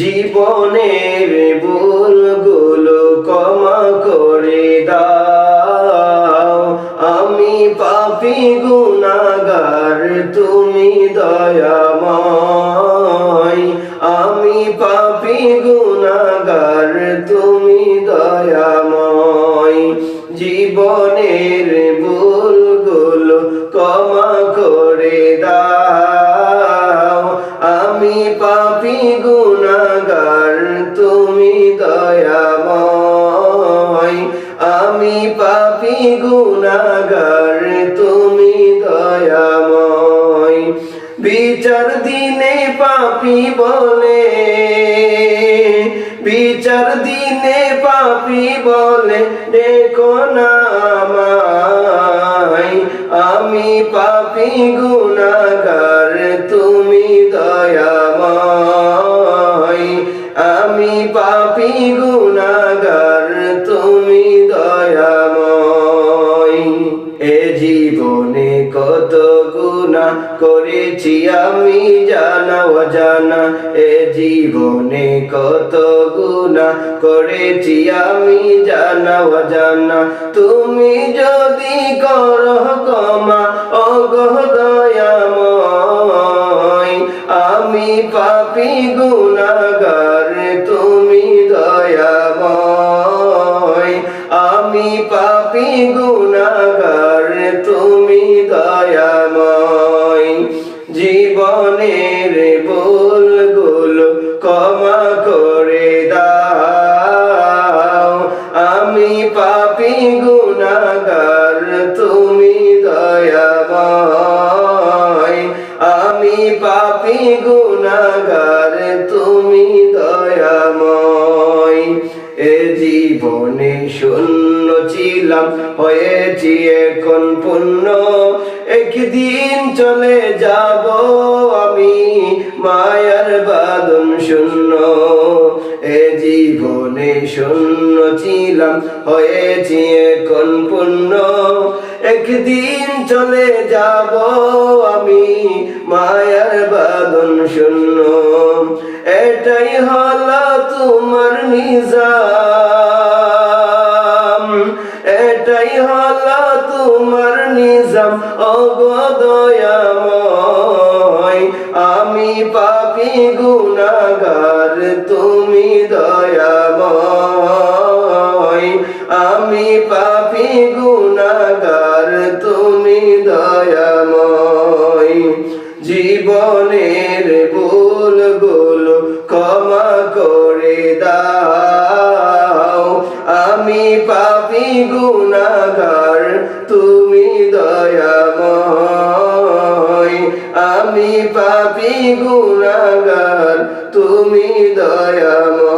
জীবনের ভুলগুলো কমা করে দাও। আমি পাপি গুনাগার তুমি দয়াময়। দয়াময়। আমি পাপি গুনাগার তুমি দয়াময়। বিচার দিনে পাপি বলে, বিচার দিনে পাপি বলে, দেখো আমি পাপি গুনাগার তুমি কত গুণা করেছি আমি জানা অজানা। এ জীবনে কত গুণা করেছি আমি জানা অজানা। তুমি যদি কর কমা অগহ দয়াময়। আমি পাপি গুনাগার তুমি দয়াময়। আমি পাপি গুনাগার তুমি ছিলাম, হয়েছি এখন পূর্ণ একদিন চলে যাব আমি, মায়ার বাদন শূন্য। এ জীবনে শূন্য ছিলাম, হয়েছি এখন পূর্ণ একদিন চলে যাব আমি, মায়ার বাদন শূন্য। এটাই হলো তোমার নিজাম। এটাই হলো তোমার নিজাম। অগদয়াময় আমি পাপি গুনাগার, তুমি দয়াময়। আমি পাপি গুনাগার, তুমি দয়াময়। জীবনের ভুলগুলো ক্ষমা করে দাও। পাপি গুনাগার তুমি দয়াময়। আমি পাপি গুণাগার তুমি দয়াময়।